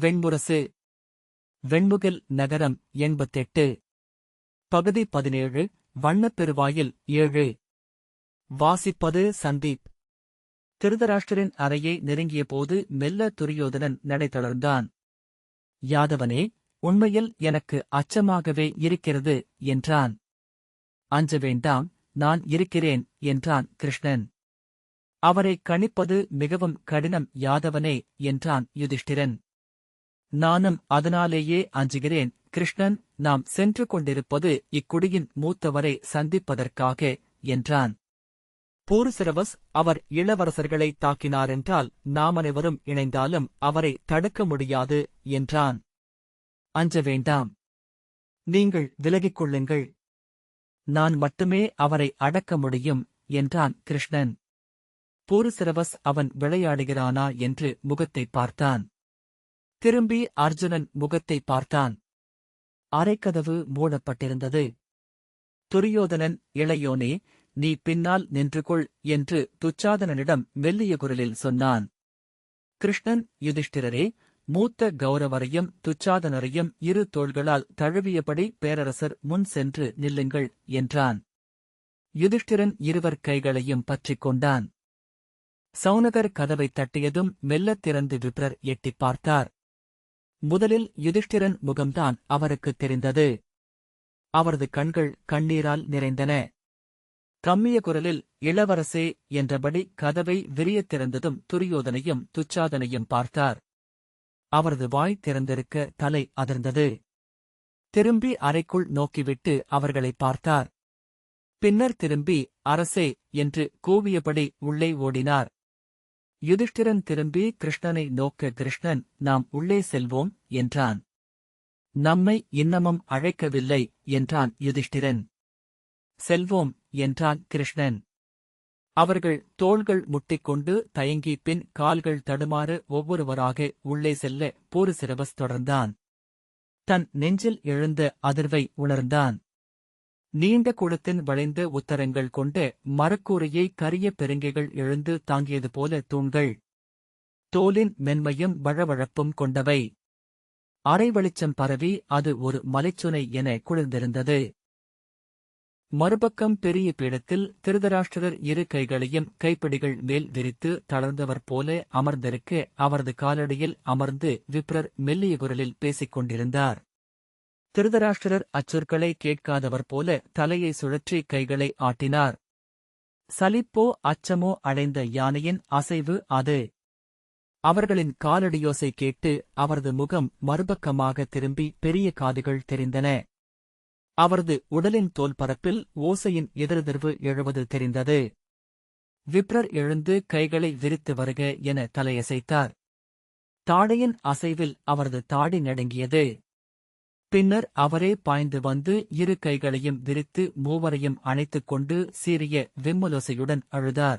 வெண்முரசு வெண்முகில் நகரம் எண்பத்தெட்டு. பகுதி பதினேழு வண்ணப்பெருவாயில் ஏழு. வாசிப்பது சந்தீப். திருதராஷ்டிரின் அறையை நெருங்கியபோது மெல்ல துரியோதனன் நடைதளர்ந்தான் யாதவனே உண்மையில் எனக்கு அச்சமாகவே இருக்கிறது என்றான். அஞ்ச வேண்டாம் நான் இருக்கிறேன் என்றான் கிருஷ்ணன். அவரை கணிப்பது மிகவும் கடினம் யாதவனே என்றான் யுதிஷ்டிரன். நானும் அதனாலேயே அஞ்சுகிறேன். கிருஷ்ணன் நாம் சென்று கொண்டிருப்பது இக்குடியின் மூத்தவரை சந்திப்பதற்காக என்றான். பூருசிரவஸ் அவர் இளவரசர்களை தாக்கினாரென்றால் நாம் அனைவரும் இணைந்தாலும் அவரை தடுக்க முடியாது என்றான். அஞ்ச வேண்டாம். நீங்கள் விலகிக் கொள்ளுங்கள். நான் மட்டுமே அவரை அடக்க முடியும் என்றான் கிருஷ்ணன். பூருசிரவஸ் அவன் விளையாடுகிறானா என்று முகத்தைப் பார்த்தான். திரும்பி அர்ஜுனன் முகத்தை பார்த்தான். அரைக்கதவு மூடப்பட்டிருந்தது. துரியோதனன் இளையோனே நீ பின்னால் நின்று கொள் என்று துச்சாதனனிடம் மெல்லிய குரலில் சொன்னான். கிருஷ்ணன் யுதிஷ்டிரரே மூத்த கௌரவரையும் துச்சாதனரையும் இரு தோள்களால் தழுவியபடி பேரரசர் முன் சென்று நில்லுங்கள் என்றான். யுதிஷ்டிரன் இருவர் கைகளையும் பற்றிக் கொண்டான். சௌனகர் கதவை தட்டியதும் மெல்லத் திறந்து விப்ரர் எட்டிப் பார்த்தார். முதலில் யுதிஷ்டிரன் முகம்தான் அவருக்குத் தெரிந்தது. அவரது கண்கள் கண்ணீரால் நிறைந்தன. கம்மிய குரலில் இளவரசே என்றபடி கதவை விரியத் திறந்ததும் துரியோதனையும் துச்சாதனையும் பார்த்தார். அவரது வாய் திறந்திருக்க தலை அதிர்ந்தது. திரும்பி அறைக்குள் நோக்கிவிட்டு அவர்களைப் பார்த்தார். பின்னர் திரும்பி அரசே என்று கூவியபடி உள்ளே ஓடினார். யுதிஷ்டிரன் திரும்பி கிருஷ்ணனை நோக்க கிருஷ்ணன் நாம் உள்ளே செல்வோம் என்றான். நம்மை இன்னமும் அழைக்கவில்லை என்றான் யுதிஷ்டிரன். செல்வோம் என்றான் கிருஷ்ணன். அவர்கள் தோள்கள் முட்டிக்கொண்டு தயங்கி பின் கால்கள் தடுமாறு ஒவ்வொருவராக உள்ளே செல்ல பூருசிரவஸ் தொடர்ந்தான். தன் நெஞ்சில் எழுந்த அதிர்வை உணர்ந்தான். நீண்ட குளத்தின் வளைந்த உத்தரங்கள் கொண்ட மரக்கூரையை கரிய பெருங்கைகள் எழுந்து தாங்கியது போல தூண்கள். தோலின் மென்மையும் வழவழப்பும் கொண்டவை. அரை வெளிச்சம் பரவி அது ஒரு மலைச்சுனை என குளிர்ந்திருந்தது. மறுபக்கம் பெரிய பீடத்தில் திருதராஷ்டிரர் இரு கைகளையும் கைப்பிடிகள் மேல் விரித்து தளர்ந்தவர் போல அமர்ந்திருக்க அவரது காலடியில் அமர்ந்து விப்ரர் மெல்லிய குரலில் பேசிக் கொண்டிருந்தார் திருதராஷ்டிரர் அச்சொற்களை கேட்காதவர் போல தலையை சுழற்றி கைகளை ஆட்டினார். சலிப்போ அச்சமோ அடைந்த யானையின் அசைவு அது. அவர்களின் காலடியோசை கேட்டு அவரது முகம் மறுபக்கமாக திரும்பி பெரிய காதுகள் தெரிந்தன. அவரது உடலின் தோல் பரப்பில் ஓசையின் எதிரெதிர்வு எழுவது தெரிந்தது. விப்ரர் எழுந்து கைகளை விரித்து வருக என தலையசைத்தார். தாடையின் அசைவில் அவரது தாடி நடுங்கியது. பின்னர் அவரே பாய்ந்து வந்து இரு கைகளையும் விரித்து மூவரையும் அணைத்துக் கொண்டு சீரிய விம்மலோசையுடன் அழுதார்.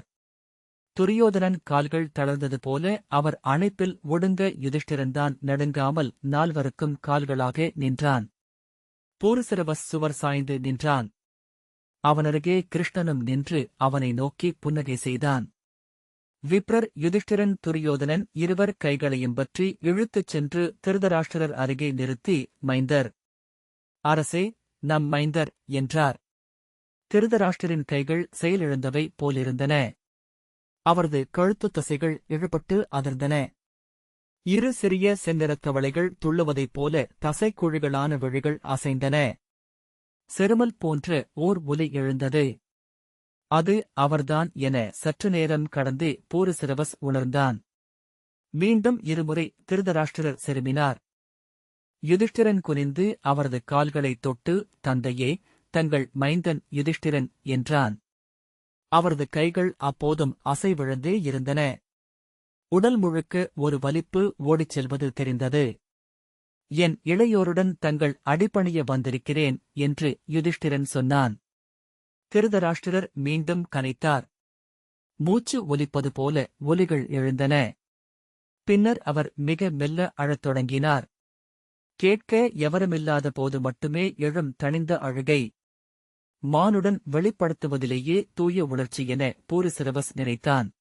துரியோதனன் கால்கள் தளர்ந்தது போல அவர் அணைப்பில் ஒடுங்க யுதிஷ்டிரன்தான் நடுங்காமல் நால்வருக்கும் கால்களாக நின்றான். பூருசிரவஸ் சுவர் சாய்ந்து நின்றான். அவனருகே கிருஷ்ணனும் நின்று அவனை நோக்கி புன்னகை செய்தான். விப்ரர் யுதிஷ்டிரன் துரியோதனன் இருவர் கைகளையும் பற்றி இழுத்துச் சென்று திருதராஷ்டிரர் அருகே நிறுத்தி மைந்தர். அரசே நம் மைந்தர் என்றார். திருதராஷ்டிரின் கைகள் செயலிழந்தவை போலிருந்தன. அவரது கழுத்துத் தசைகள் இழுபட்டு அதிர்ந்தன இரு சிறிய செந்நிறத்தவளைகள் துள்ளுவதைப் போல தசைக்குழிகளான விழிகள் அசைந்தன. செருமல் போன்ற ஓர் ஒலி எழுந்தது. அது அவர்தான் என சற்று நேரம் கடந்து பூருசிரவஸ் உணர்ந்தான். மீண்டும் இருமுறை திருதராஷ்டிரர் செருமினார் யுதிஷ்டிரன் குனிந்து அவரது கால்களைத் தொட்டு தந்தையே தங்கள் மைந்தன் யுதிஷ்டிரன் என்றான். அவரது கைகள் அப்போதும் அசைவிழந்தே இருந்தன. உடல் முழுக்க ஒரு வலிப்பு ஓடிச் செல்வது தெரிந்தது. என் இளையோருடன் தங்கள் அடிப்பணிய வந்திருக்கிறேன் என்று யுதிஷ்டிரன் சொன்னான். திருதராஷ்டிரர் மீண்டும் கனைத்தார். மூச்சு ஒலிப்பது போல ஒலிகள் எழுந்தன. பின்னர் அவர் மிக மெல்ல அழத் தொடங்கினார். கேட்க எவருமில்லாத போது மட்டுமே எழும் தணிந்த அழுகை. மானுடன் வெளிப்படுத்துவதிலேயே தூய உணர்ச்சி என பூரிசிரவஸ் நினைத்தான்.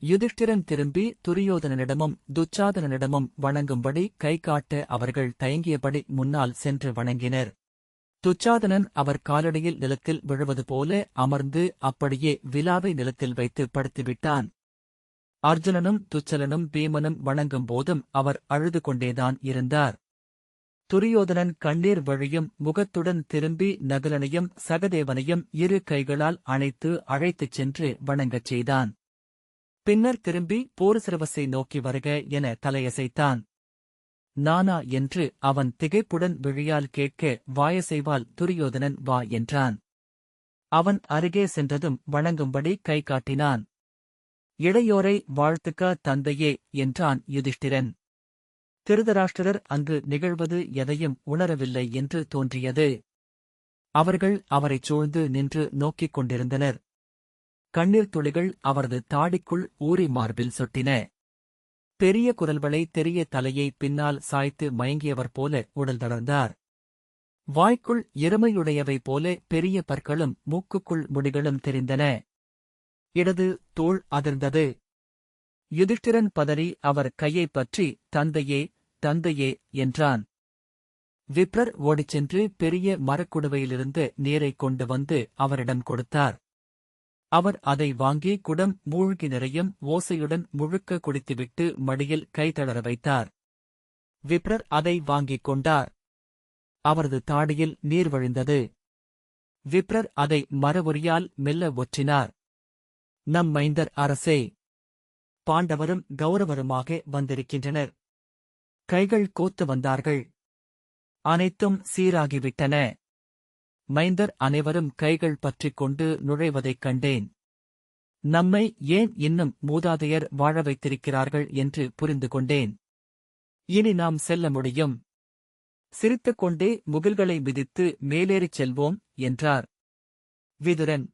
யுதிஷ்டிரன் திரும்பி துரியோதனனிடமும் துச்சாதனனிடமும் வணங்கும்படி கை காட்ட அவர்கள் தயங்கியபடி முன்னால் சென்று வணங்கினர். துச்சாதனன் அவர் காலடியில் நிலத்தில் விழுவது போல அமர்ந்து அப்படியே விலாவை நிலத்தில் வைத்து படுத்துவிட்டான். அர்ஜுனனும் துச்சலனும் பீமனும் வணங்கும் போதும் அவர் அழுது கொண்டேதான் இருந்தார். துரியோதனன் கண்ணீர் வழியும் முகத்துடன் திரும்பி நகுலனையும் சகதேவனையும் இரு கைகளால் அணைத்து அழைத்துச் சென்று வணங்கச் செய்தான். பின்னர் திரும்பி போர் போருசிரவசை நோக்கி வருக என தலையசைத்தான். நானா என்று அவன் திகைப்புடன் விழியால் கேட்க வாயசைவால் துரியோதனன் வா என்றான். அவன் அருகே சென்றதும் வணங்கும்படி கை காட்டினான். இளையோரை வாழ்த்துக்க தந்தையே என்றான் யுதிஷ்டிரன். திருதராஷ்டிரர் அங்கு நிகழ்வது எதையும் உணரவில்லை என்று தோன்றியது. அவர்கள் அவரைச் சூழ்ந்து நின்று நோக்கிக் கொண்டிருந்தனர். கண்ணீர் துளிகள் அவரது தாடிக்குள் ஊறி மார்பில் சொட்டின. பெரிய குரல்களை தெரிய தலையை பின்னால் சாய்த்து மயங்கியவர் போல உடல் தளர்ந்தார். வாய்க்குள் எருமையுடையவை போல பெரிய பற்களும் மூக்குக்குள் முடிகளும் தெரிந்தன. இடது தோள் அதிர்ந்தது. யுதிஷ்டிரன் பதறி அவர் கையைப் பற்றி தந்தையே தந்தையே என்றான். விப்ரர் ஓடிச் சென்று பெரிய மரக்குடுவையிலிருந்து நீரைக் கொண்டு வந்து அவரிடம் கொடுத்தார். அவர் அதை வாங்கி குடம் மூழ்கி நிறையும் ஓசையுடன் முழுக்க குடித்துவிட்டு மடியில் கைதளர வைத்தார். விப்ரர் அதை வாங்கிக் கொண்டார். அவரது தாடியில் நீர் வழிந்தது. விப்ரர் அதை மரவொரியால் மெல்ல ஒற்றினார். நம் மைந்தர் அரசே பாண்டவரும் கௌரவருமாக வந்திருக்கின்றனர். கைகள் கோத்து வந்தார்கள். அனைத்தும் சீராகிவிட்டன. மைந்தர் அனைவரும் கைகள் பற்றிக் கொண்டு நுழைவதைக் கண்டேன். நம்மை ஏன் இன்னும் மூதாதையர் வாழ வைத்திருக்கிறார்கள் என்று புரிந்து கொண்டேன். இனி நாம் செல்ல முடியும். சிரித்துக் கொண்டே முகில்களை மிதித்து மேலேறிச் செல்வோம் என்றார். விதுரன்.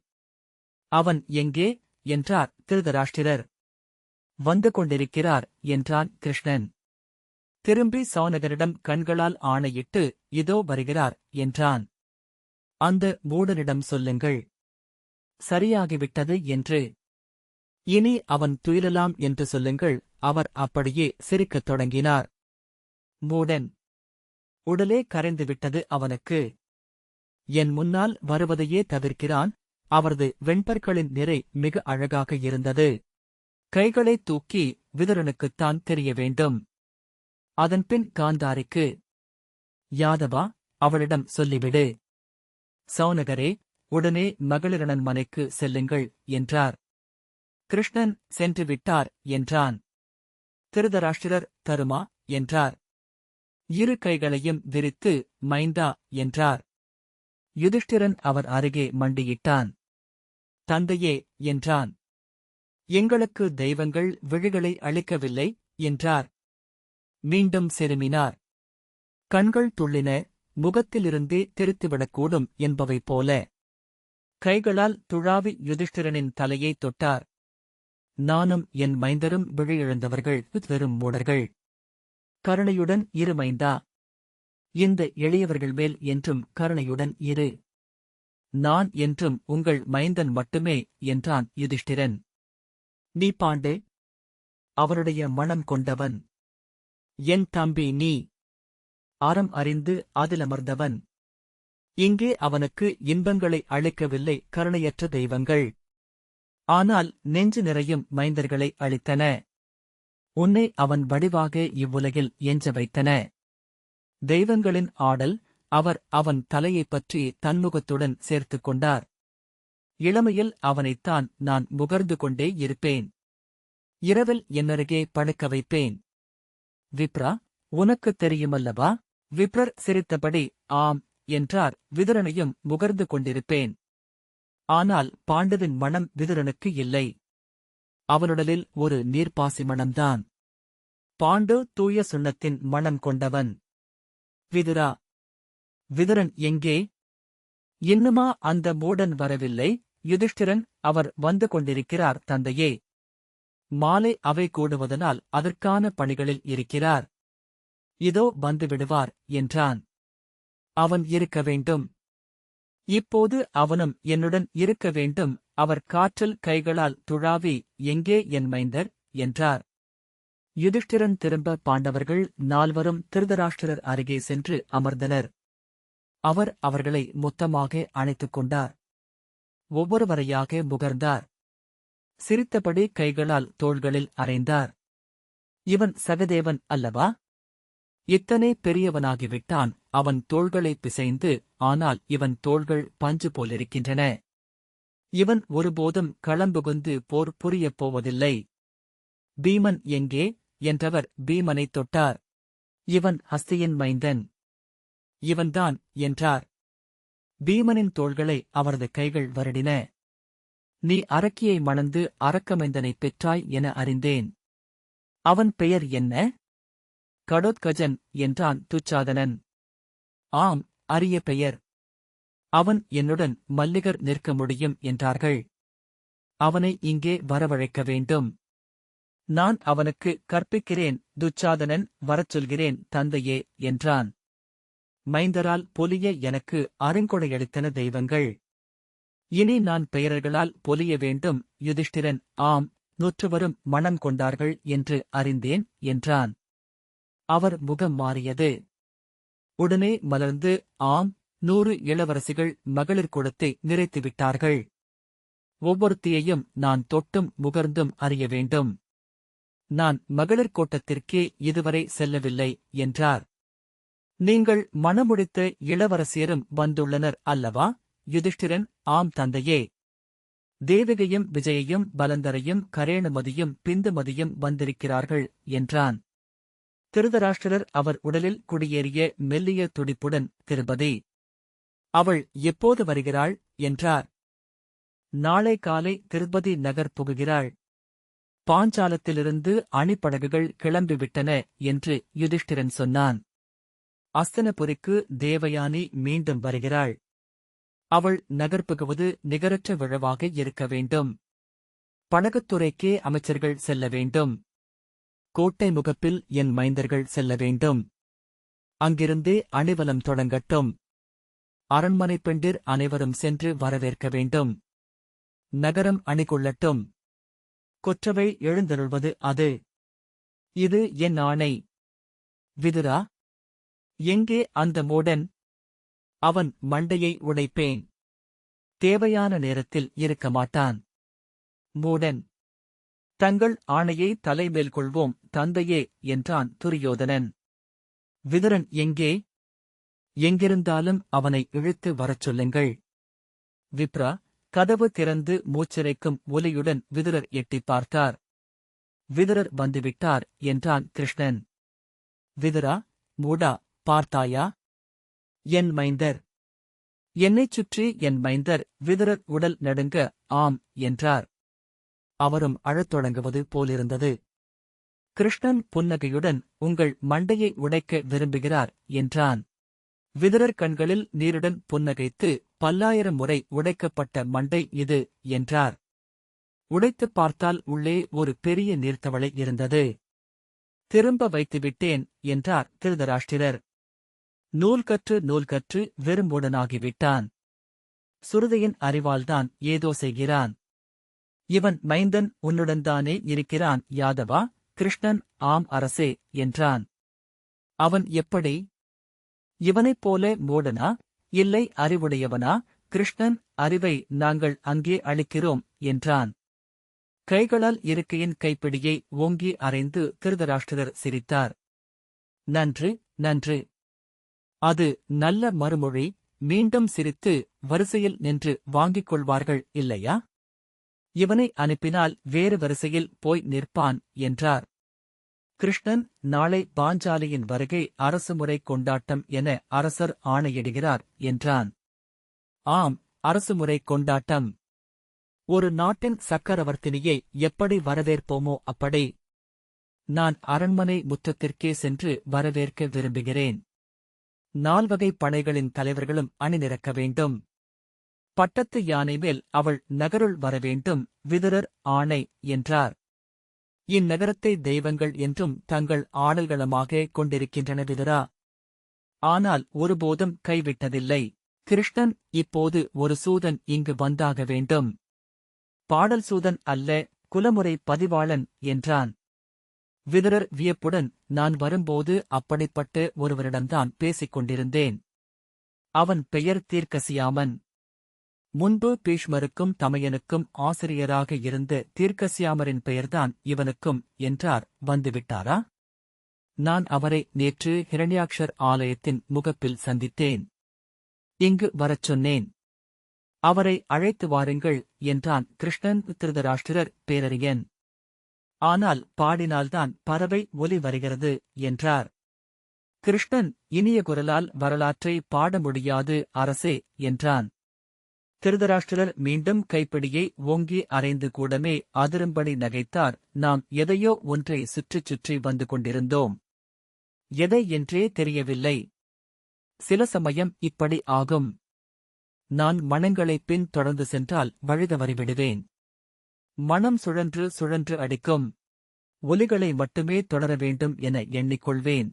அவன் எங்கே? என்றார் திருதராஷ்டிரர். வந்து கொண்டிருக்கிறார் என்றான் கிருஷ்ணன். திரும்பி சௌனகரிடம் கண்களால் ஆணையிட்டு இதோ வருகிறார் என்றான். அந்த மூடனிடம் சொல்லுங்கள். சரியாகிவிட்டது என்று. இனி அவன் துயிலலாம் என்று சொல்லுங்கள். அவர் அப்படியே சிரிக்கத் தொடங்கினார். மூடன் உடலே கரைந்துவிட்டது அவனுக்கு. என் முன்னால் வருவதையே தவிர்க்கிறான். அவரது வெண்பற்களின் நிறை மிக அழகாக இருந்தது. கைகளை தூக்கி விதுரனுக்குத்தான் தெரிய வேண்டும். அதன்பின் காந்தாரிக்கு யாதவா அவளிடம் சொல்லிவிடு. சௌனகரே உடனே மகளிரணன் மனைக்கு செல்லுங்கள் என்றார். கிருஷ்ணன் சென்று விட்டார் என்றான். திருதராஷ்டிரர் தருமா என்றார். இரு கைகளையும் விரித்து மைந்தா என்றார். யுதிஷ்டிரன் அவர் அருகே மண்டியிட்டான். தந்தையே என்றான். எங்களுக்கு தெய்வங்கள் விழிகளை அளிக்கவில்லை என்றார். மீண்டும் செருமினார். கண்கள் துள்ளின முகத்திலிருந்தே தெரித்துவிடக்கூடும் என்பவை போல. கைகளால் துழாவி யுதிஷ்டிரனின் தலையை தொட்டார். நானும் என் மைந்தரும் விழியிழந்தவர்கள் வெறும் மூடர்கள். கருணையுடன் இரு மைந்தா. இந்த எளியவர்கள் மேல் என்றும் கருணையுடன் இரு. நான் என்றும் உங்கள் மைந்தன் மட்டுமே என்றான் யுதிஷ்டிரன். நீ பாண்டே. அவருடைய மனம் கொண்டவன். என் தம்பி நீ. அறம் அறிந்து அதிலமர்ந்தவன் இங்கே அவனுக்கு இன்பங்களை அளிக்கவில்லை கருணையற்ற தெய்வங்கள். ஆனால் நெஞ்சு நிறையும் மைந்தர்களை அளித்தன. உன்னை அவன் வடிவாக இவ்வுலகில் எஞ்ச வைத்தன. தெய்வங்களின் ஆடல் அவர் அவன் தலையைப் பற்றி தன்முகத்துடன் சேர்த்துக் கொண்டார். இளமையில் அவனைத்தான் நான் முகர்ந்து கொண்டே இருப்பேன். இரவில் என்னருகே படுக்க வைப்பேன். விப்ரா உனக்குத் தெரியுமல்லவா? விப்ரர் சிரித்தபடி ஆம் என்றார். விதுரனையும் முகர்ந்து கொண்டிருப்பேன். ஆனால் பாண்டவின் மனம் விதுரனுக்கு இல்லை. அவனுடலில் ஒரு நீர்ப்பாசி மணம்தான் பாண்டு தூய சுண்ணத்தின் மனம் கொண்டவன். விதுரா விதுரன் எங்கே? இன்னுமா அந்த மூடன் வரவில்லை. யுதிஷ்டிரன் அவர் வந்து கொண்டிருக்கிறார் தந்தையே. மாலை அவை கூடுவதனால் அதற்கான பணிகளில் இருக்கிறார். இதோ வந்து விடுவார் என்றான். அவன் இருக்க வேண்டும். இப்போது அவனும் என்னுடன் இருக்க வேண்டும். அவர் காற்றில் கைகளால் துழாவி எங்கே என் மைந்தர்? என்றார். யுதிஷ்டிரன் திரும்ப பாண்டவர்கள் நால்வரும் திருதராஷ்டிரர் அருகே சென்று அமர்ந்தனர். அவர் அவர்களை மொத்தமாக அணைத்துக் கொண்டார். ஒவ்வொருவரையாக முகர்ந்தார். சிரித்தபடி கைகளால் தோள்களில் அறைந்தார். இவன் சகதேவன் அல்லவா? இத்தனை பெரியவனாகிவிட்டான் அவன் தோள்களை பிசைந்து ஆனால் இவன் தோள்கள் பஞ்சு போலிருக்கின்றன. இவன் ஒருபோதும் களம்புகுந்து போர் புரியப் போவதில்லை. பீமன் எங்கே? என்றவர் பீமனைத் தொட்டார். இவன் ஹஸ்தியின் மைந்தன். இவன்தான் என்றார். பீமனின் தோள்களை அவரது கைகள் வருடின. நீ அரக்கியை மணந்து அரக்கமைந்தனைப் பெற்றாய் என அறிந்தேன். அவன் பெயர் என்ன? கடோத்கஜன் என்றான் துச்சாதனன். ஆம் அரிய பெயர். அவன் என்னுடன் மல்லிகர் நிற்க முடியும் என்றார்கள். அவனை இங்கே வரவழைக்க வேண்டும். நான் அவனுக்கு கற்பிக்கிறேன் துச்சாதனன் வரச் சொல்கிறேன் தந்தையே என்றான். மைந்தரால் பொலிய எனக்கு அருங்கொடையளித்தன தெய்வங்கள். இனி நான் பெயர்களால் பொலிய வேண்டும் யுதிஷ்டிரன் ஆம் நூற்றுவரும் மனம் கொண்டார்கள் என்று அறிந்தேன் என்றான். அவர் முகம் மாறியது. உடனே மலர்ந்து ஆம் நூறு இளவரசிகள் மகளிர் குலத்தை நிறைத்துவிட்டார்கள் ஒவ்வொருத்தியையும் நான் தொட்டும் முகர்ந்தும் அறிய வேண்டும். நான் மகளிர் கோட்டத்திற்கே இதுவரை செல்லவில்லை என்றார். நீங்கள் மணமுடித்த இளவரசியரும் வந்துள்ளனர் அல்லவா யுதிஷ்டிரன்? ஆம் தந்தையே. தேவகையும் விஜயையும் பலந்தரையும் கரேணுமதியும் பிந்துமதியும் வந்திருக்கிறார்கள் என்றான். திருதராஷ்டிரர் அவர் உடலில் குடியேறிய மெல்லிய துடிப்புடன் திருபதி அவள் எப்போது வருகிறாள் என்றார். நாளை காலை திருப்பதி நகர் புகுகிறாள். பாஞ்சாலத்திலிருந்து அணிப்படகுகள் கிளம்பிவிட்டன என்று யுதிஷ்டிரன் சொன்னான். அஸ்தனபுரிக்கு தேவயானி மீண்டும் வருகிறாள். அவள் நகர்ப்புகுவது நிகரற்ற விழவாக இருக்க வேண்டும். படகுத்துறைக்கே அமைச்சர்கள் செல்ல வேண்டும். கோட்டை முகப்பில் என் மைந்தர்கள் செல்ல வேண்டும். அங்கிருந்தே அணிவலம் தொடங்கட்டும். அரண்மனை பெண்டிர் அனைவரும் சென்று வரவேற்க வேண்டும். நகரம் அணிகொள்ளட்டும். கொற்றவை எழுந்தருள்வது அது. இது என் ஆணை. விதுரா எங்கே அந்த மூடன்? அவன் மண்டையை உடைப்பேன். தேவையான நேரத்தில் இருக்க மாட்டான். மூடன் தங்கள் ஆணையை தலைமேல் கொள்வோம் தந்தையே என்றான் துரியோதனன். விதுரன் எங்கே? எங்கிருந்தாலும் அவனை இழுத்து வரச் சொல்லுங்கள். விப்ரா கதவு திறந்து மூச்சிறைக்கும் ஒலியுடன் விதுரர் எட்டிப் பார்த்தார். விதுரர் வந்துவிட்டார் என்றான் கிருஷ்ணன். விதுரா மூடா பார்த்தாயா? என் மைந்தர். என்னைச் சுற்றி என் மைந்தர் விதுரர் உடல் நடுங்க ஆம் என்றார். அவரும் அழத் தொடங்குவது போலிருந்தது. கிருஷ்ணன் புன்னகையுடன் உங்கள் மண்டையை உடைக்க விரும்புகிறார் என்றான். விதரர் கண்களில் நீருடன் புன்னகைத்து பல்லாயிரம் முறை உடைக்கப்பட்ட மண்டை இது என்றார். உடைத்துப் பார்த்தால் உள்ளே ஒரு பெரிய நீர்த்தவளை இருந்தது. திரும்ப வைத்துவிட்டேன் என்றார் திருதராஷ்டிரர். நூல் கற்று நூல் கற்று வெறும்புடனாகிவிட்டான் சுருதையின் அறிவால்தான் ஏதோ செய்கிறான் இவன் மைந்தன் உன்னுடன்தானே இருக்கிறான் யாதவா? கிருஷ்ணன் ஆம் அரசே என்றான். அவன் எப்படி? இவனைப் போல மூடனா? இல்லை அறிவுடையவனா? கிருஷ்ணன் அறிவை நாங்கள் அங்கே அளிக்கிறோம் என்றான். கைகளால் இருக்கையின் கைப்பிடியை ஓங்கி அறைந்து திருதராஷ்டிரர் சிரித்தார். நன்று நன்று. அது நல்ல மறுமொழி. மீண்டும் சிரித்து வரிசையில் நின்று வாங்கிக் கொள்வார்கள் இல்லையா? இவனை அனுப்பினால் வேறு வரிசையில் போய் நிற்பான் என்றார். கிருஷ்ணன் நாளை பாஞ்சாலியின் வருகை அரசுமுறை கொண்டாட்டம் என அரசர் ஆணையிடுகிறார் என்றான். ஆம் அரசுமுறை கொண்டாட்டம். ஒரு நாட்டின் சக்கரவர்த்தினியை எப்படி வரவேற்போமோ அப்படி. நான் அரண்மனை முற்றத்திற்கே சென்று வரவேற்க விரும்புகிறேன். நால்வகை படைகளின் தலைவர்களும் அணிநிரக்க வேண்டும். பட்டத்து யானை மேல் அவள் நகருள் வரவேண்டும் விதுரர் ஆணை என்றார். இந்நகரத்தை தெய்வங்கள் என்றும் தங்கள் ஆடல்களமாக கொண்டிருக்கின்றன விதுரா. ஆனால் ஒருபோதும் கைவிட்டதில்லை. கிருஷ்ணன் இப்போது ஒரு சூதன் இங்கு வந்தாக வேண்டும். பாடல் சூதன் அல்ல குலமுறை பதிவாளன் என்றான். விதுரர் வியப்புடன் நான் வரும்போது அப்படிப்பட்ட ஒருவரிடம்தான் பேசிக் கொண்டிருந்தேன் அவன் பெயர் தீர்க்கசியாமன். முன்பு பீஷ்மருக்கும் தமையனுக்கும் ஆசிரியராக இருந்த தீர்க்கசியாமரின் பெயர்தான் இவனுக்கும் என்றார். வந்துவிட்டாரா? நான் அவரை நேற்று ஹிரண்யாக்ஷர் ஆலயத்தின் முகப்பில் சந்தித்தேன். இங்கு வரச் சொன்னேன். அவரை அழைத்து வாருங்கள் என்றான் கிருஷ்ணன் திருதராஷ்டிரர் பேரறியன் ஆனால் பாடினால்தான் பறவை ஒலி வருகிறது என்றார். கிருஷ்ணன் இனிய குரலால் வரலாற்றை பாட முடியாது அரசே என்றான். திருதராஷ்டிரர் மீண்டும் கைப்பிடியை ஓங்கி அரைந்து கூடமே அதிரும்படி நகைத்தார். நாம் எதையோ ஒன்றை சுற்றிச் சுற்றி வந்து கொண்டிருந்தோம். எதை என்றே தெரியவில்லை. சில சமயம் இப்படி ஆகும். நான் மனங்களை பின் தொடர்ந்து சென்றால் வழிதவறிவிடுவேன் மனம் சுழன்று சுழன்று அடிக்கும். ஒலிகளை மட்டுமே தொடர வேண்டும் என எண்ணிக்கொள்வேன்.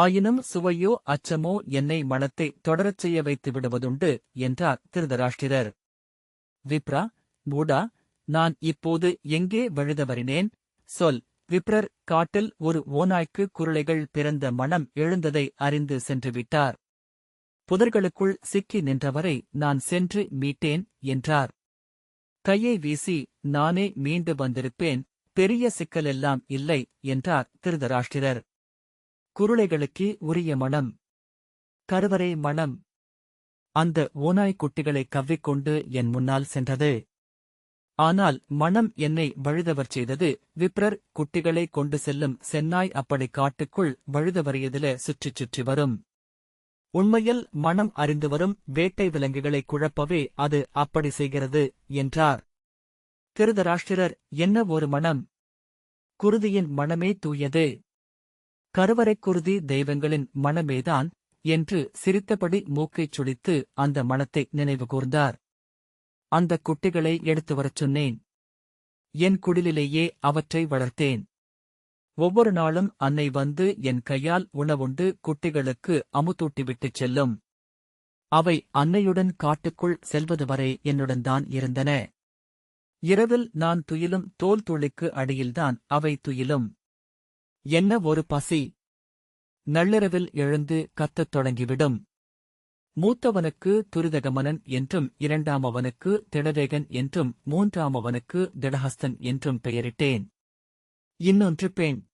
ஆயினும் சுவையோ அச்சமோ என்னை மனத்தை தொடரச் செய்ய வைத்து விடுவதுண்டு என்றார் திருதராஷ்டிரர். விப்ரா மூடா நான் இப்போது எங்கே வழுதவறினேன் சொல். விப்ரர் காட்டில் ஒரு ஓநாய்க்கு குருளைகள் பிறந்த மனம் எழுந்ததை அறிந்து சென்று விட்டார். புதர்களுக்குள் சிக்கி நின்றவரை நான் சென்று மீட்டேன் என்றார். கையை வீசி நானே மீண்டு வந்திருப்பேன் பெரிய சிக்கலெல்லாம் இல்லை என்றார் திருதராஷ்டிரர். குருளைகளுக்கு உரிய மனம். கருவறை மனம். அந்த ஓநாய் குட்டிகளை கவ்விக்கொண்டு என் முன்னால் சென்றது. ஆனால் மனம் என்னை வழுதவர் செய்தது விப்ரர் குட்டிகளை கொண்டு செல்லும் சென்னாய் அப்படி காட்டுக்குள் வழுதவறியதில சுற்றிச் சுற்றி வரும். உண்மையில் மனம் அறிந்து வரும் வேட்டை விலங்குகளை குழப்பவே அது அப்படி செய்கிறது என்றார். திருதராஷ்டிரர் என்ன ஒரு மனம்? குருதியின் மனமே தூயது. கருவறைக் குருதி தெய்வங்களின் மனமேதான் என்று சிரித்தபடி மூக்கைச் சுழித்து அந்த மனத்தை நினைவு கூர்ந்தார். அந்த குட்டிகளை எடுத்து வரச் சொன்னேன். என் குடிலிலேயே அவற்றை வளர்த்தேன். ஒவ்வொரு நாளும் அன்னை வந்து என் கையால் உணவுண்டு குட்டிகளுக்கு அமுத்தூட்டிவிட்டுச் செல்லும். அவை அன்னையுடன் காட்டுக்குள் செல்வது வரை என்னுடன் தான் இருந்தன. இரவில் நான் துயிலும் தோல் துளிக்கு அடியில்தான் அவை துயிலும். என்ன ஒரு பசி? நள்ளிரவில் எழுந்து கத்தத் தொடங்கிவிடும். மூத்தவனுக்கு துரிதகமனன் என்றும் இரண்டாமவனுக்கு திடவேகன் என்றும் மூன்றாமவனுக்கு திடஹஸ்தன் என்றும் பெயரிட்டேன். இன்னொன்று பெண்.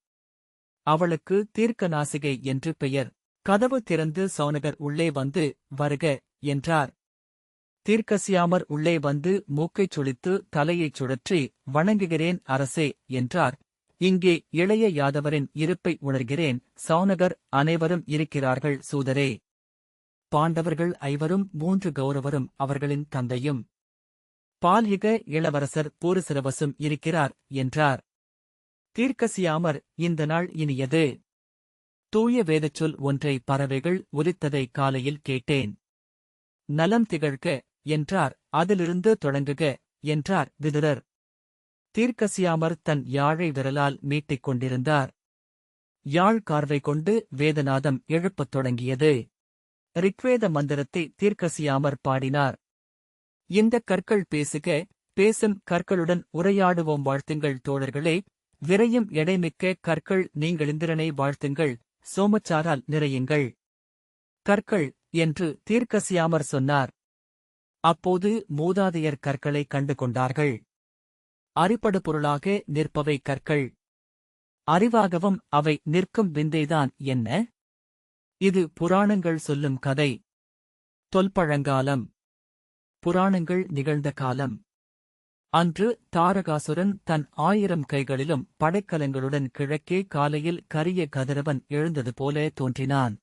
அவளுக்கு தீர்க்க நாசிகை என்று பெயர். கதவு திறந்து சௌனகர் உள்ளே வந்து வருக என்றார். தீர்க்கசியாமர் உள்ளே வந்து மூக்கைச் சுழித்து தலையைச் சுழற்றி வணங்குகிறேன் அரசே என்றார். இங்கே இளைய யாதவரின் இருப்பை உணர்கிறேன். சௌனகர் அனைவரும் இருக்கிறார்கள் சூதரே. பாண்டவர்கள் ஐவரும் மூன்று கௌரவரும் அவர்களின் தந்தையும். பால்யுக இளவரசர் பூருசிரவசும் இருக்கிறார் என்றார். தீர்க்கசியாமர் இந்த நாள் இனியது. தூய வேதச்சொல் ஒன்றை பறவைகள் உரித்ததை காலையில் கேட்டேன். நலம் திகழ்க என்றார். அதிலிருந்து தொடங்குக என்றார். விதுரர். தீர்க்கசியாமர் தன் யாழை விரலால் மீட்டிக் கொண்டிருந்தார். யாழ் கார்வை கொண்டு வேதநாதம் எழுப்பத் தொடங்கியது. ரிக்வேத மந்திரத்தை தீர்க்கசியாமர் பாடினார். இந்த கற்கள் பேசுக பேசும் கற்களுடன் உரையாடுவோம் வாழ்த்துங்கள் தோழர்களே விரையும் எடைமிக்க கற்கள் நீங்கள் இந்திரனை வாழ்த்துங்கள் சோமச்சாரால் நிறையுங்கள். கற்கள் என்று தீர்க்கசியாமர் சொன்னார். அப்போது மூதாதையர் கற்களை கண்டு கொண்டார்கள் அறிபடு பொருளாக நிற்பவை கற்கள். அறிவாகவும் அவை நிற்கும் விந்தைதான் என்ன? இது புராணங்கள் சொல்லும் கதை. தொல்பழங்காலம். புராணங்கள் நிகழ்ந்த காலம். அன்று தாரகாசுரன் தன் ஆயிரம் கைகளிலும் படைக்கலங்களுடன் கிழக்கே காலையில் கரிய கதிரவன் எழுந்தது போல தோன்றினான்.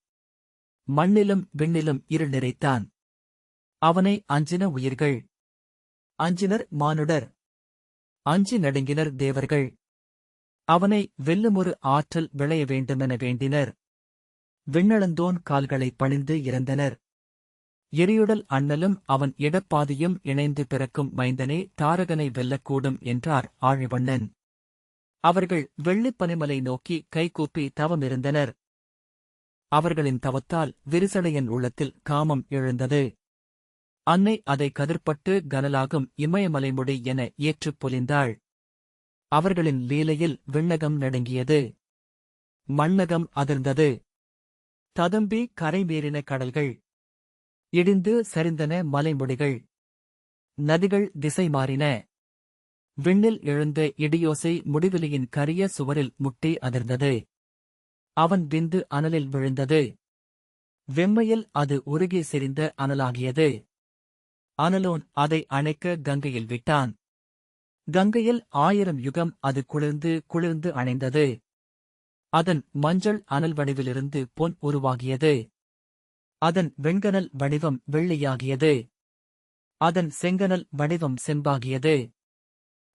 மண்ணிலும் விண்ணிலும் இருள் நிறைத்தான். அவனை அஞ்சின உயிர்கள். அஞ்சினர் மானுடர். அஞ்சி நடுங்கினர் தேவர்கள். அவனை வெல்லுமொரு ஆற்றல் விளைய வேண்டுமென வேண்டினர். விண்ணளந்தோன் கால்களை பணிந்து இறந்தனர். எரியுடல் அண்ணலும் அவன் இடப்பாதியும் இணைந்து பிறக்கும் மைந்தனே தாரகனை வெல்லக்கூடும் என்றார் ஆழிவண்ணன். அவர்கள் வெள்ளிப் பனிமலை நோக்கி கைகூப்பி தவமிருந்தனர். அவர்களின் தவத்தால் விரிசடையன் உள்ளத்தில் காமம் எழுந்தது. அன்னை அதை கதிர்ப்பட்டு கனலாகும் இமயமலைமுடி என ஏற்றுப் பொலிந்தாள். அவர்களின் லீலையில் விண்ணகம் நடுங்கியது. மண்ணகம் அதிர்ந்தது. ததும்பி கரைமீறின கடல்கள். இடிந்து சரிந்தன மலைமுடிகள். நதிகள் திசை மாறின விண்ணில் எழுந்த இடியோசை முடிவிலியின் கரிய சுவரில் முட்டி அதிர்ந்தது. அவன் விந்து அனலில் விழுந்தது. வெம்மையில் அது உருகி செறிந்த அனலாகியது. அனலோன் அதை அணைக்க கங்கையில் விட்டான். கங்கையில் ஆயிரம் யுகம் அது குளிர்ந்து குளிர்ந்து அணைந்தது. அதன் மஞ்சள் அனல் வடிவிலிருந்து பொன் உருவாகியது. அதன் வெண்கனல் வடிவம் வெள்ளியாகியது. அதன் செங்கனல் வடிவம் செம்பாகியது.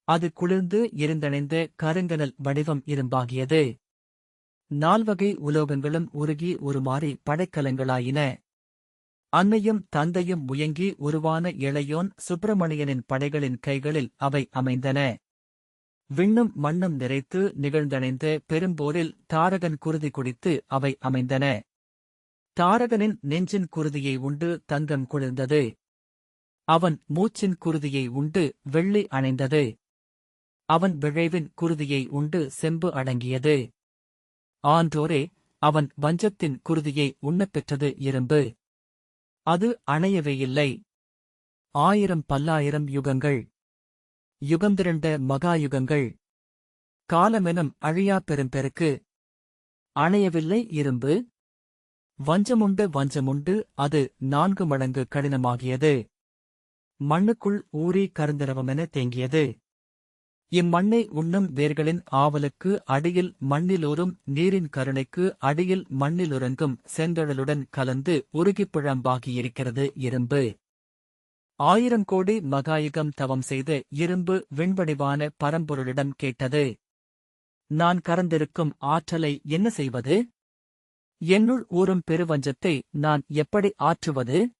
அது குளிர்ந்து இருந்தணைந்த கருங்கனல் வடிவம் இரும்பாகியது. நால்வகை உலோகங்களும் உருகி உருமாறி படைக்கலங்களாயின. அன்னையும் தந்தையும் முயங்கி உருவான இளையோன் சுப்பிரமணியனின் படைகளின் கைகளில் அவை அமைந்தன. விண்ணும் மண்ணும் நிறைத்து நிகழ்ந்தடைந்த பெரும்போரில் தாரகன் குருதி குடித்து அவை அமைந்தன. தாரகனின் நெஞ்சின் குருதியை உண்டு தங்கம் குளிர்ந்தது. அவன் மூச்சின் குருதியை உண்டு வெள்ளி அணைந்தது. அவன் விழைவின் குருதியை உண்டு செம்பு அடங்கியது. ஆன்றோரே அவன் வஞ்சத்தின் குருதியை உண்ணப் பெற்றது இரும்பு. அது அணையவே இல்லை ஆயிரம் பல்லாயிரம் யுகங்கள். யுகந்திரண்ட மகாயுகங்கள். காலமெனும் அழியா பெரும்பெருக்கு. அணையவில்லை இரும்பு. வஞ்சமுண்டு வஞ்சமுண்டு அது நான்கு மடங்கு கடினமாகியது. மண்ணுக்குள் ஊறி கருந்திரவமென தேங்கியது. இம்மண்ணை உண்ணும் வேர்களின் ஆவலுக்கு அடியில் மண்ணிலூறும் நீரின் கருணைக்கு அடியில் மண்ணிலுறங்கும் செந்தழலுடன் கலந்து உருகிப் பிழம்பாகியிருக்கிறது இரும்பு. ஆயிரங்கோடி மகாயுகம் தவம் செய்த இரும்பு விண்வடிவான பரம்பொருளிடம் கேட்டது. நான் கறந்திருக்கும் ஆற்றலை என்ன செய்வது? என்னுள் ஊறும் பெருவஞ்சத்தை நான் எப்படி ஆற்றுவது?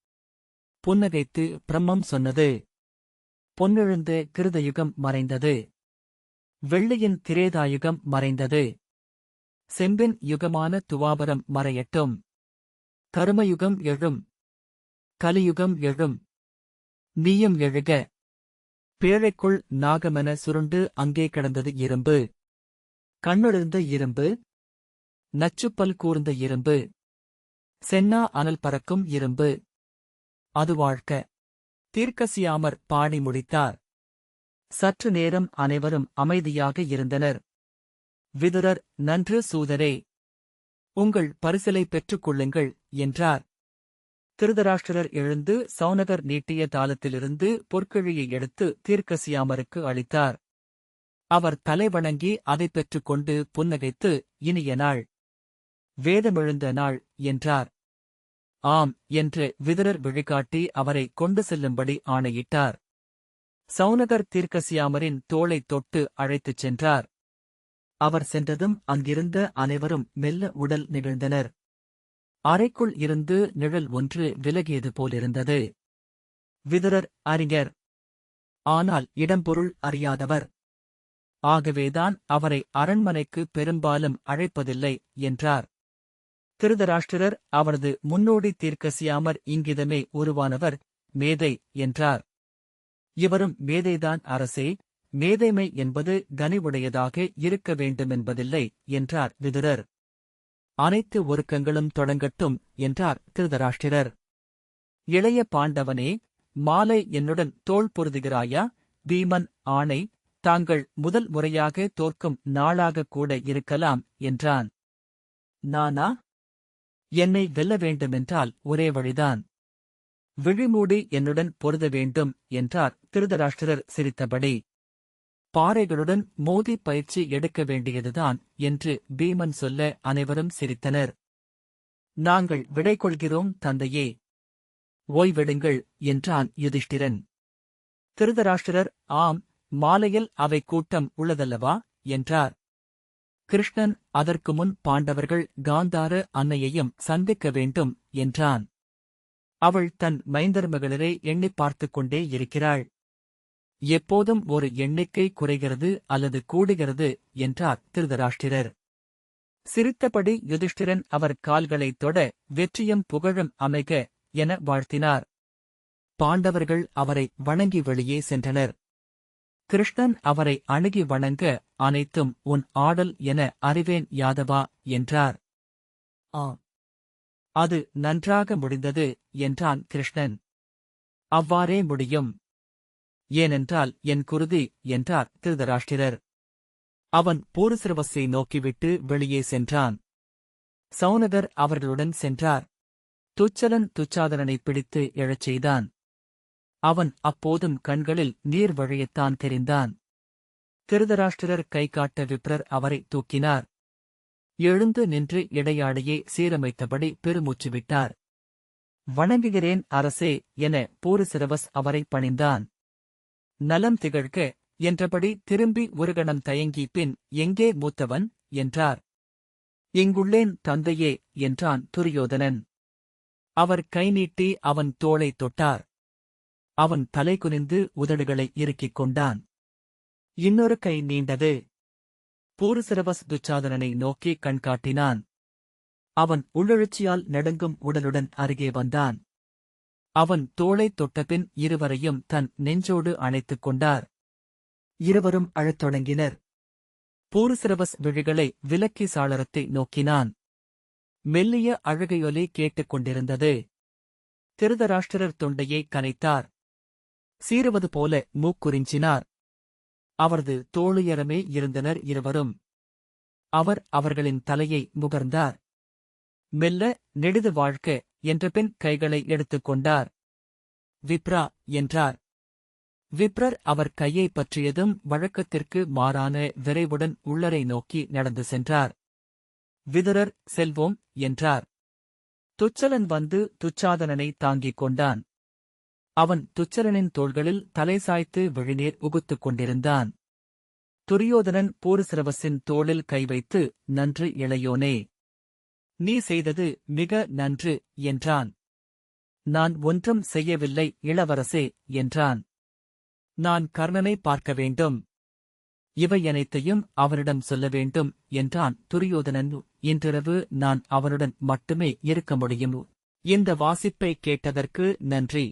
புன்னகைத்து பிரம்மம் சொன்னது. பொன்னெழுந்த கிருதயுகம் மறைந்தது. வெள்ளியின் திரேதாயுகம் மறைந்தது. செம்பின் யுகமான துவாபரம் மறையட்டும். கருமயுகம் எழும். கலியுகம் எழும். நீயும் எழுக. பேழைக்குள் நாகமென சுருண்டு அங்கே கிடந்தது இரும்பு. கண்ணொழிந்த இரும்பு. நச்சுப்பல் கூர்ந்த இரும்பு. சென்னா அனல் பறக்கும் இரும்பு. அது வாழ்க்க தீர்க்கசியாமர் பாடி முடித்தார். சற்று நேரம் அனைவரும் அமைதியாக இருந்தனர். விதுரர் நன்று சூதரே! உங்கள் பரிசலை பெற்றுக் கொள்ளுங்கள் என்றார். திருதராஷ்டிரர் எழுந்து சௌனகர் நீட்டிய தாளத்திலிருந்து பொற்கிழியை எடுத்து தீர்க்கசியாமருக்கு அளித்தார். அவர் தலைவணங்கி அதைப் பெற்றுக்கொண்டு புன்னகைத்து இனிய நாள்! வேதமெழுந்த நாள்! என்றார். ஆம் என்று விதுரர் விழிகாட்டி அவரை கொண்டு செல்லும்படி ஆணையிட்டார். சௌனகர் தீர்க்கசியாமரின் தோளைத் தொட்டு அழைத்துச் சென்றார். அவர் சென்றதும் அங்கிருந்த அனைவரும் மெல்ல உடல் நிகழ்ந்தனர். அறைக்குள் இருந்து நிழல் ஒன்று விலகியது போலிருந்தது. விதுரர் அறிஞர். ஆனால் இடம்பொருள் அறியாதவர். ஆகவேதான் அவரை அரண்மனைக்கு பெரும்பாலும் அழைப்பதில்லை என்றார். திருதராஷ்டிரர் அவரது முன்னோடி தீர்க்கசியாமர் இங்கிதமே உருவானவர் மேதை என்றார். இவரும் மேதைதான் அரசே மேதைமை என்பது கனிவுடையதாக இருக்க வேண்டுமென்பதில்லை என்றார் விதுரர். அனைத்து ஒருக்கங்களும் தொடங்கட்டும் என்றார் திருதராஷ்டிரர் இளைய பாண்டவனே மாலை என்னுடன் தோள் பொருதுகிறாயா? பீமன் ஆணை தாங்கள் முதல் முறையாக தோற்கும் நாளாக கூட இருக்கலாம் என்றான். நானா? என்னை வெல்ல வேண்டுமென்றால் ஒரே வழிதான். விழிமூடி என்னுடன் பொருத வேண்டும் என்றார் திருதராஷ்டிரர் சிரித்தபடி. பாறைகளுடன் மோதி பயிற்சி எடுக்க வேண்டியதுதான் என்று பீமன் சொல்ல அனைவரும் சிரித்தனர். நாங்கள் விடை கொள்கிறோம் தந்தையே. ஓய்வெடுங்கள் என்றான் யுதிஷ்டிரன். திருதராஷ்டிரர் ஆம் மாலையில் அவை கூட்டம் உள்ளதல்லவா என்றார். கிருஷ்ணன் அதற்கு முன் பாண்டவர்கள் காந்தார அன்னையையும் சந்திக்க வேண்டும் என்றான். அவள் தன் மைந்தர் மகளிரை எண்ணிப் பார்த்துக் கொண்டே இருக்கிறாள். எப்போதும் ஒரு எண்ணிக்கை குறைகிறது அல்லது கூடுகிறது என்றார் திருதராஷ்டிரர். சிரித்தபடி யுதிஷ்டிரன் அவர் கால்களைத் தொட வெற்றியும் புகழும் அமைக என வாழ்த்தினார். பாண்டவர்கள் அவரை வணங்கி வெளியே சென்றனர். கிருஷ்ணன் அவரை அணுகி வணங்க அனைத்தும் உன் ஆடல் என அறிவேன் யாதவா என்றார். ஆம். அது நன்றாக முடிந்தது என்றான் கிருஷ்ணன். அவ்வாறே முடியும். ஏனென்றால் என் குருதி என்றார் திருதராஷ்டிரர். அவன் பூரசிரவஸை நோக்கிவிட்டு வெளியே சென்றான். சௌனகர் அவர்களுடன் சென்றார். துச்சலன் துச்சாதனனை பிடித்து எழச் செய்தான். அவன் அப்போதும் கண்களில் நீர் வழியத்தான் தெரிந்தான். திருதராஷ்டிரர் கை காட்ட விப்ரர் அவரை தூக்கினார். எழுந்து நின்று இடையாடையே சீரமைத்தபடி பெருமூச்சு விட்டார் வணங்குகிறேன் அரசே என பூரிசிரவஸ் அவரை பணிந்தான். நலம் திகழ்க என்றபடி திரும்பி ஒரு கணம் தயங்கி பின் எங்கே மூத்தவன்? என்றார். இங்குள்ளேன் தந்தையே என்றான் துரியோதனன். அவர் கை நீட்டி அவன் தோளை தொட்டார். அவன் தலை குனிந்து உதடுகளை இறுக்கிக் கொண்டான். இன்னொரு கை நீண்டது. பூரசிரவஸ் துச்சாதனனை நோக்கி கண்காட்டினான். அவன் உள்ளெழுச்சியால் நடுங்கும் உடலுடன் அருகே வந்தான். அவன் தோளைத் தொட்டபின் இருவரையும் தன் நெஞ்சோடு அணைத்துக் கொண்டார். இருவரும் அழத் தொடங்கினர். பூருசிரவஸ் விழிகளை விலக்கி சாளரத்தை நோக்கினான். மெல்லிய அழுகையொலி கேட்டுக் கொண்டிருந்தது. திருதராஷ்டிரர் தொண்டையை கனைத்தார். சீறுவது போல மூக்குறிஞ்சினார். அவரது தோளுயரமே இருந்தனர் இருவரும். அவர் அவர்களின் தலையை முகர்ந்தார். மெல்ல நெடுது வாழ்க்க என்ற பின் கைகளை எடுத்துக் கொண்டார். விப்ரா என்றார். விப்ரர் அவர் கையை பற்றியதும் வழக்கத்திற்கு மாறான விரைவுடன் உள்ளரை நோக்கி நடந்து சென்றார். விதுரர் செல்வோம் என்றார். துச்சலன் வந்து துச்சாதனனை தாங்கிக் கொண்டான். அவன் துச்சரனின் தோள்களில் தலை சாய்த்து விழிநீர் உகுத்துக் கொண்டிருந்தான். துரியோதனன் பூருசிரவசின் தோளில் கை வைத்து நன்று இளையோனே நீ செய்தது மிக நன்று என்றான். நான் ஒன்றும் செய்யவில்லை இளவரசே என்றான். நான் கர்ணனை பார்க்க வேண்டும். இவை அனைத்தையும் அவனிடம் சொல்ல வேண்டும் என்றான் துரியோதனன். இன்றிரவு நான் அவனுடன் மட்டுமே இருக்க முடியும். இந்த வாசிப்பை கேட்டதற்கு நன்றி.